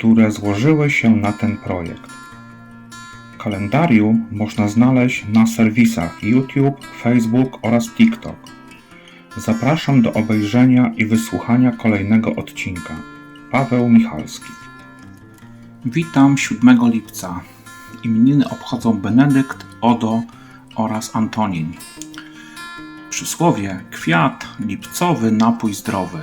które złożyły się na ten projekt. Kalendarium można znaleźć na serwisach YouTube, Facebook oraz TikTok. Zapraszam do obejrzenia i wysłuchania kolejnego odcinka. Paweł Michalski. Witam 7 lipca. Imieniny obchodzą Benedykt, Odo oraz Antonin. Przysłowie kwiat lipcowy, napój zdrowy.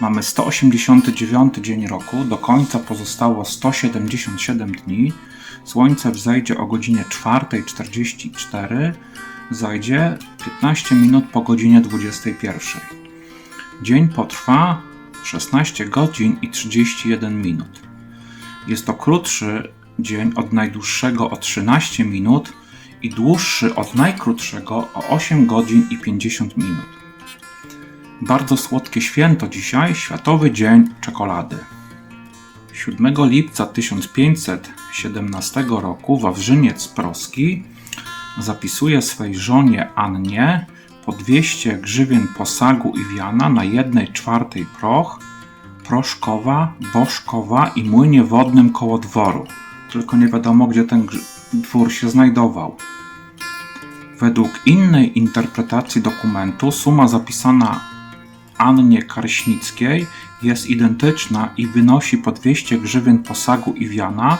Mamy 189 dzień roku, do końca pozostało 177 dni. Słońce wzejdzie o godzinie 4.44, zajdzie 15 minut po godzinie 21. Dzień potrwa 16 godzin i 31 minut. Jest to krótszy dzień od najdłuższego o 13 minut i dłuższy od najkrótszego o 8 godzin i 50 minut. Bardzo słodkie święto dzisiaj, Światowy Dzień Czekolady. 7 lipca 1517 roku Wawrzyniec Proski zapisuje swej żonie Annie po 200 grzywien posagu i wiana na 1 czwartej proch, proszkowa, bożkowa i młynie wodnym koło dworu. Tylko nie wiadomo, gdzie ten dwór się znajdował. Według innej interpretacji dokumentu suma zapisana Annie Karśnickiej jest identyczna i wynosi po 200 grzywien posagu i wiana.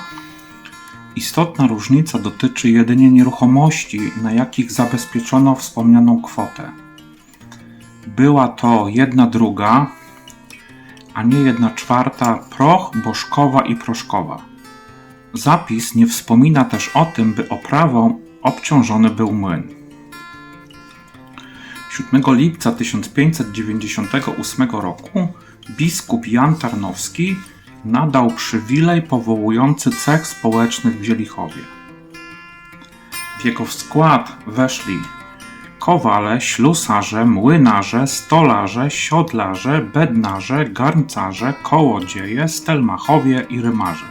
Istotna różnica dotyczy jedynie nieruchomości, na jakich zabezpieczono wspomnianą kwotę. Była to jedna druga, a nie jedna czwarta proch, bożkowa i proszkowa. Zapis nie wspomina też o tym, by oprawą obciążony był młyn. 7 lipca 1598 roku biskup Jan Tarnowski nadał przywilej powołujący cech społeczny w Wielichowie. W jego skład weszli kowale, ślusarze, młynarze, stolarze, siodlarze, bednarze, garncarze, kołodzieje, stelmachowie i rymarze.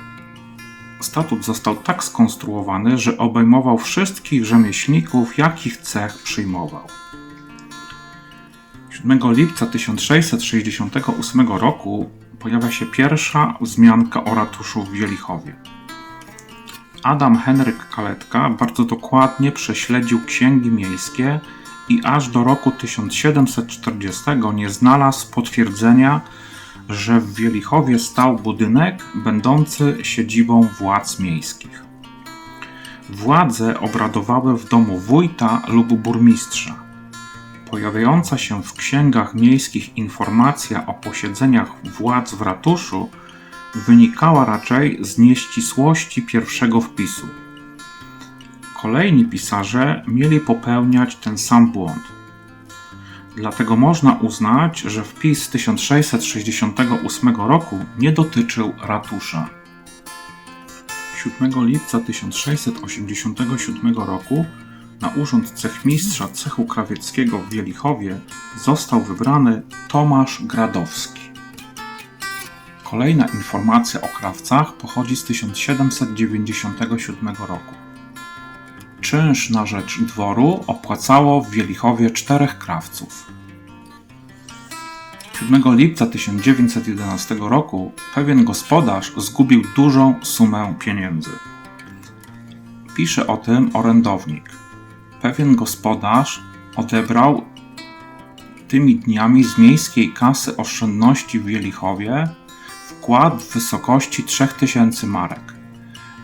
Statut został tak skonstruowany, że obejmował wszystkich rzemieślników, jakich cech przyjmował. 7 lipca 1668 roku pojawia się pierwsza wzmianka o ratuszu w Wielichowie. Adam Henryk Kaletka bardzo dokładnie prześledził księgi miejskie i aż do roku 1740 nie znalazł potwierdzenia, że w Wielichowie stał budynek będący siedzibą władz miejskich. Władze obradowały w domu wójta lub burmistrza. Pojawiająca się w księgach miejskich informacja o posiedzeniach władz w ratuszu wynikała raczej z nieścisłości pierwszego wpisu. Kolejni pisarze mieli popełniać ten sam błąd. Dlatego można uznać, że wpis z 1668 roku nie dotyczył ratusza. 7 lipca 1687 roku na urząd cechmistrza cechu krawieckiego w Wielichowie został wybrany Tomasz Gradowski. Kolejna informacja o krawcach pochodzi z 1797 roku. Czynsz na rzecz dworu opłacało w Wielichowie czterech krawców. 7 lipca 1911 roku pewien gospodarz zgubił dużą sumę pieniędzy. Pisze o tym orędownik. Pewien gospodarz odebrał tymi dniami z miejskiej kasy oszczędności w Wielichowie wkład w wysokości 3000 marek.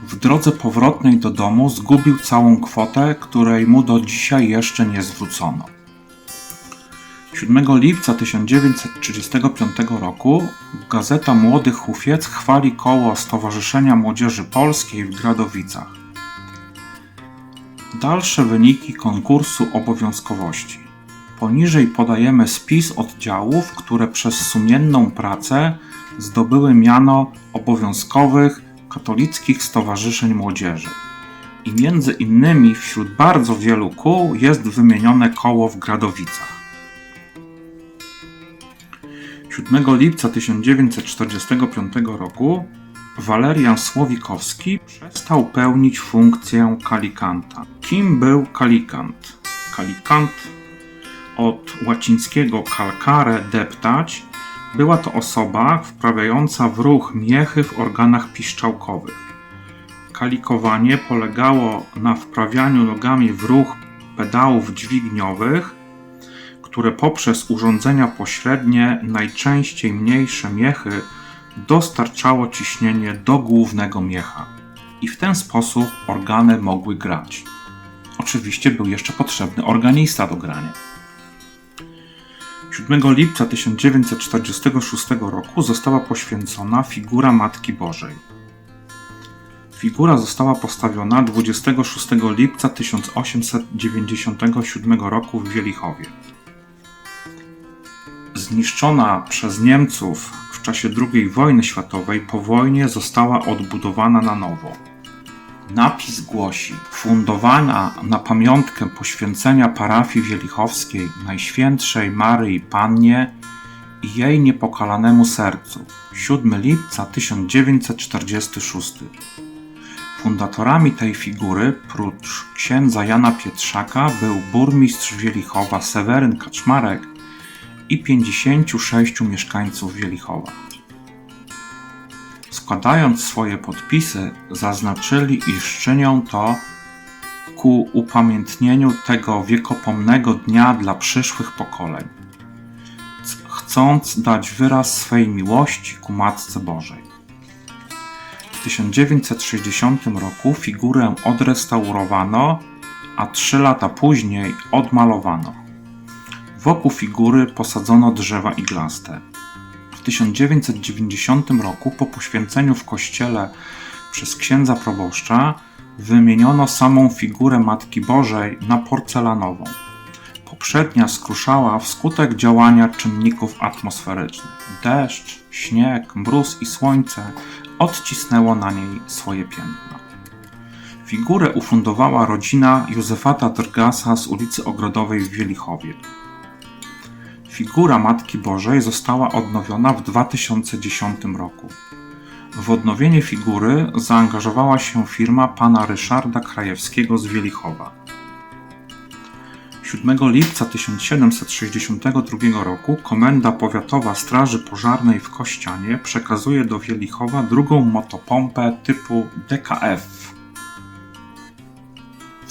W drodze powrotnej do domu zgubił całą kwotę, której mu do dzisiaj jeszcze nie zwrócono. 7 lipca 1935 roku gazeta Młody Hufiec chwali koło Stowarzyszenia Młodzieży Polskiej w Gradowicach. Dalsze wyniki konkursu obowiązkowości. Poniżej podajemy spis oddziałów, które przez sumienną pracę zdobyły miano obowiązkowych katolickich stowarzyszeń młodzieży. I między innymi wśród bardzo wielu kół jest wymienione koło w Gradowicach. 7 lipca 1945 roku Walerian Słowikowski przestał pełnić funkcję kalikanta. Kim był kalikant? Kalikant od łacińskiego calcare deptać była to osoba wprawiająca w ruch miechy w organach piszczałkowych. Kalikowanie polegało na wprawianiu nogami w ruch pedałów dźwigniowych, które poprzez urządzenia pośrednie, najczęściej mniejsze miechy, dostarczało ciśnienie do głównego miecha. I w ten sposób organy mogły grać. Oczywiście był jeszcze potrzebny organista do grania. 7 lipca 1946 roku została poświęcona figura Matki Bożej. Figura została postawiona 26 lipca 1897 roku w Wielichowie. Zniszczona przez Niemców w czasie II wojny światowej, po wojnie została odbudowana na nowo. Napis głosi: Fundowana na pamiątkę poświęcenia parafii wielichowskiej Najświętszej Maryi Pannie i jej niepokalanemu sercu 7 lipca 1946. Fundatorami tej figury, prócz księdza Jana Pietrzaka, był burmistrz Wielichowa Seweryn Kaczmarek i 56 mieszkańców Wielichowa. Składając swoje podpisy, zaznaczyli, iż czynią to ku upamiętnieniu tego wiekopomnego dnia dla przyszłych pokoleń, chcąc dać wyraz swej miłości ku Matce Bożej. W 1960 roku figurę odrestaurowano, a trzy lata później odmalowano. Wokół figury posadzono drzewa iglaste. W 1990 roku po poświęceniu w kościele przez księdza proboszcza wymieniono samą figurę Matki Bożej na porcelanową. Poprzednia skruszała wskutek działania czynników atmosferycznych. Deszcz, śnieg, mróz i słońce odcisnęło na niej swoje piętna. Figurę ufundowała rodzina Józefata Drgasa z ulicy Ogrodowej w Wielichowie. Figura Matki Bożej została odnowiona w 2010 roku. W odnowienie figury zaangażowała się firma pana Ryszarda Krajewskiego z Wielichowa. 7 lipca 1762 roku Komenda Powiatowa Straży Pożarnej w Kościanie przekazuje do Wielichowa drugą motopompę typu DKF.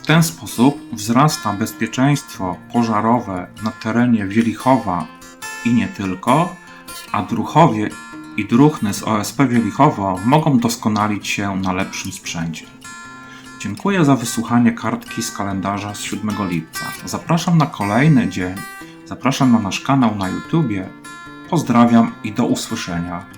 Ten sposób wzrasta bezpieczeństwo pożarowe na terenie Wielichowa i nie tylko, a druchowie i druchny z OSP Wielichowo mogą doskonalić się na lepszym sprzęcie. Dziękuję za wysłuchanie kartki z kalendarza z 7 lipca. Zapraszam na kolejny dzień. Zapraszam na nasz kanał na YouTubie. Pozdrawiam i do usłyszenia.